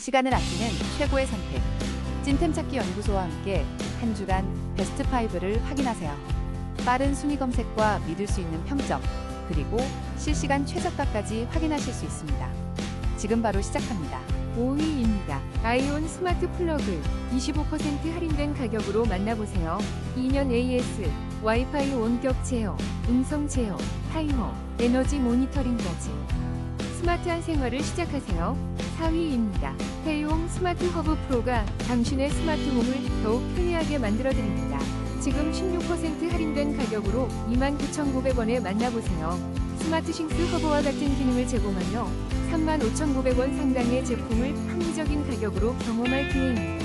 시간을 아끼는 최고의 선택. 찐템 찾기 연구소와 함께 한 주간 베스트 5를 확인하세요. 빠른 순위 검색과 믿을 수 있는 평점, 그리고 실시간 최저가까지 확인하실 수 있습니다. 지금 바로 시작합니다. 5위입니다. 아이온 스마트 플러그 25% 할인된 가격으로 만나보세요. 2년 AS, 와이파이 원격 제어, 음성 제어, 타이머, 에너지 모니터링까지. 스마트한 생활을 시작하세요. 4위입니다. 헤이홈 스마트 허브 프로가 당신의 스마트 홈을 더욱 편리하게 만들어드립니다. 지금 16% 할인된 가격으로 29,900원에 만나보세요. 스마트 싱스 허브와 같은 기능을 제공하며 35,900원 상당의 제품을 합리적인 가격으로 경험할 기회입니다.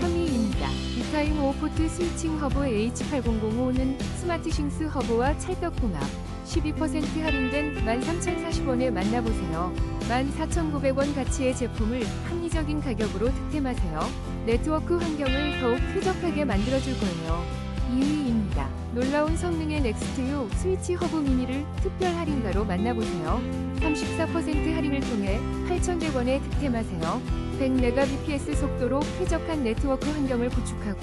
3위입니다. 이타임 오포트 스위칭 허브 H8005는 스마트 싱스 허브와 찰떡궁합 12% 할인된 13,040원에 만나보세요. 14,900원 가치의 제품을 합리적인 가격으로 득템하세요. 네트워크 환경을 더욱 쾌적하게 만들어줄 거예요. 2위입니다. 놀라운 성능의 넥스트유 스위치 허브 미니를 특별 할인가로 만나보세요. 34% 할인을 통해 8,100원에 득템하세요. 100mbps 속도로 쾌적한 네트워크 환경을 구축하고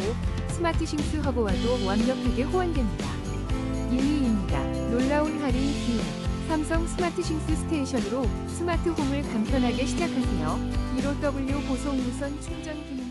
스마트 싱스 허브와도 완벽하게 호환됩니다. 1위입니다. 할인 기회. 삼성 스마트 싱스 스테이션으로 스마트 홈을 간편하게 시작하세요. 15W 고속 무선 충전 기능까지.